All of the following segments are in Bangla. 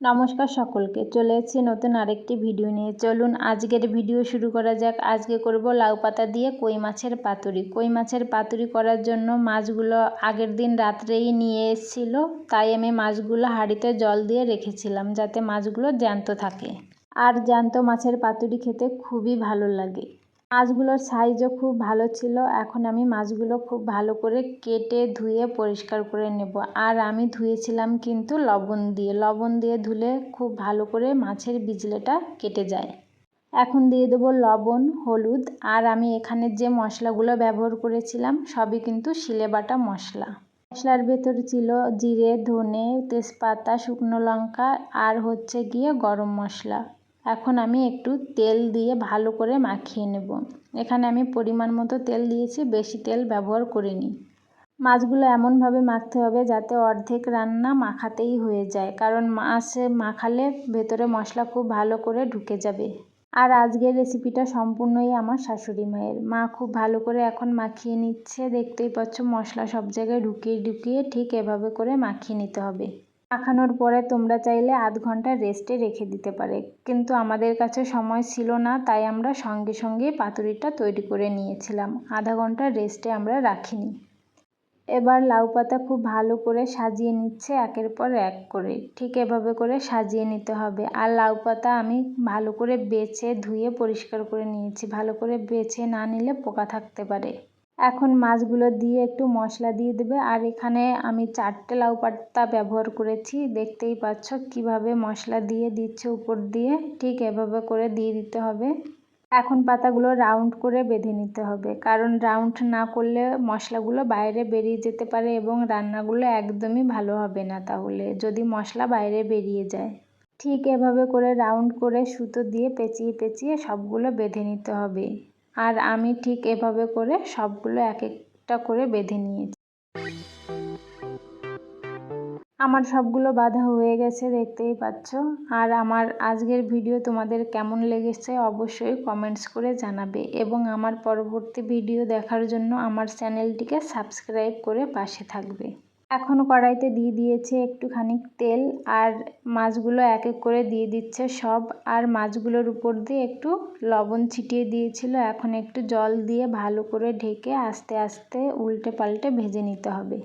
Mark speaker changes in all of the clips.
Speaker 1: নমস্কার সকলকে, চলে এসেছি নতুন আরেকটি ভিডিও নিয়ে। চলুন, আজকের ভিডিও শুরু করা যাক। আজকে করব লাউ পাতা দিয়ে কই মাছের পাতুরি। কই মাছের পাতুরি করার জন্য মাছগুলো আগের দিন রাত্রেই নিয়ে এসেছিল, তাই আমি মাছগুলো হাঁড়িতে জল দিয়ে রেখেছিলাম যাতে মাছগুলো জ্যান্ত থাকে। আর জ্যান্ত মাছের পাতুরি খেতে খুবই ভালো লাগে। মাছগুলোর সাইজও খুব ভালো ছিল। এখন আমি মাছগুলো খুব ভালো করে কেটে ধুয়ে পরিষ্কার করে নেব। আর আমি ধুয়েছিলাম কিন্তু লবণ দিয়ে। লবণ দিয়ে ধুলে খুব ভালো করে মাছের বিজলেটা কেটে যায়। এখন দিয়ে দেবো লবণ, হলুদ। আর আমি এখানে যে মশলাগুলো ব্যবহার করেছিলাম, সবই কিন্তু শিলে বাটা মশলা। মশলার ভেতর ছিল জিরে, ধনে, তেজপাতা, শুকনো লঙ্কা। আর হচ্ছে গিয়ে গরম মশলা। এখন আমি একটু তেল দিয়ে ভালো করে মাখিয়ে নেব। এখানে আমি পরিমাণ মতো তেল দিয়েছি, বেশি তেল ব্যবহার করিনি। মাছগুলো এমনভাবে মাখতে হবে যাতে অর্ধেক রান্না মাখাতেই হয়ে যায়, কারণ মাছে মাখালে ভেতরে মশলা খুব ভালো করে ঢুকে যাবে। আর আজকের রেসিপিটা সম্পূর্ণই আমার শাশুড়ি মায়ের। মা খুব ভালো করে এখন মাখিয়ে নিচ্ছে, দেখতেই পাচ্ছ মশলা সব জায়গায় ঢুকিয়ে ঢুকিয়ে ঠিক এভাবে করে মাখিয়ে নিতে হবে। মাখানোর পরে তোমরা চাইলে আধ ঘণ্টা রেস্টে রেখে দিতে পারে। কিন্তু আমাদের কাছে সময় ছিল না, তাই আমরা সঙ্গে সঙ্গে পাতুরিটা তৈরি করে নিয়েছিলাম। আধা ঘণ্টা রেস্টে আমরা রাখিনি। এবার লাউ পাতা খুব ভালো করে সাজিয়ে নিচ্ছে একের পর এক করে। ঠিক এভাবে করে সাজিয়ে নিতে হবে। আর লাউ পাতা আমি ভালো করে বেছে ধুয়ে পরিষ্কার করে নিয়েছি। ভালো করে বেছে না নিলে পোকা থাকতে পারে। এখন মাছগুলো দিয়ে একটু মশলা দিয়ে দেবে। আর এখানে আমি চারটে লাউ পাতা ব্যবহার করেছি। দেখতেই পাচ্ছ কীভাবে মশলা দিয়ে দিচ্ছে উপর দিয়ে। ঠিক এভাবে করে দিয়ে দিতে হবে। এখন পাতাগুলো রাউন্ড করে বেঁধে নিতে হবে। কারণ রাউন্ড না করলে মশলাগুলো বাইরে বেরিয়ে যেতে পারে এবং রান্নাগুলো একদমই ভালো হবে না তাহলে, যদি মশলা বাইরে বেরিয়ে যায়। ঠিক এভাবে করে রাউন্ড করে সুতো দিয়ে পেঁচিয়ে পেঁচিয়ে সবগুলো বেঁধে নিতে হবে। আর আমি ঠিক এভাবে করে সবগুলো এক একটা করে বেঁধে নিয়েছি। আমার সবগুলো বাঁধা হয়ে গেছে, দেখতেই পাচ্ছ। আর আমার আজকের ভিডিও তোমাদের কেমন লেগেছে অবশ্যই কমেন্টস করে জানাবে। এবং আমার পরবর্তী ভিডিও দেখার জন্য আমার চ্যানেলটিকে সাবস্ক্রাইব করে পাশে থাকবে। এখন কড়াইতে দিয়ে দিয়েছে একটুখানি তেল আর মাছগুলো এক এক করে দিয়ে দিচ্ছে সব। আর মাছগুলোর উপর দিয়ে একটু লবণ ছিটিয়ে দিয়েছিল। এখন একটু জল দিয়ে ভালো করে ঢেকে আস্তে আস্তে উল্টে পাল্টে ভেজে নিতে হবে।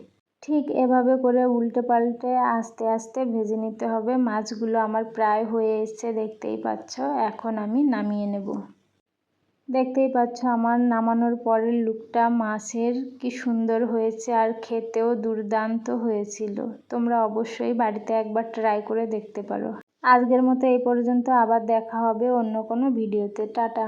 Speaker 1: ঠিক এভাবে করে উল্টে পাল্টে আস্তে আস্তে ভেজে নিতে হবে। মাছগুলো আমার প্রায় হয়ে এসছে, দেখতেই পাচ্ছ। এখন আমি নামিয়ে নেব। দেখতেই পাচ্ছ আমার নামানোর পরের লুকটা মাছের কি সুন্দর হয়েছে আর খেতেও দুর্দান্ত হয়েছিল। তোমরা অবশ্যই বাড়িতে একবার ট্রাই করে দেখতে পারো। আজকের মতো এই পর্যন্ত আবার দেখা হবে অন্য কোনো ভিডিওতে। টাটা।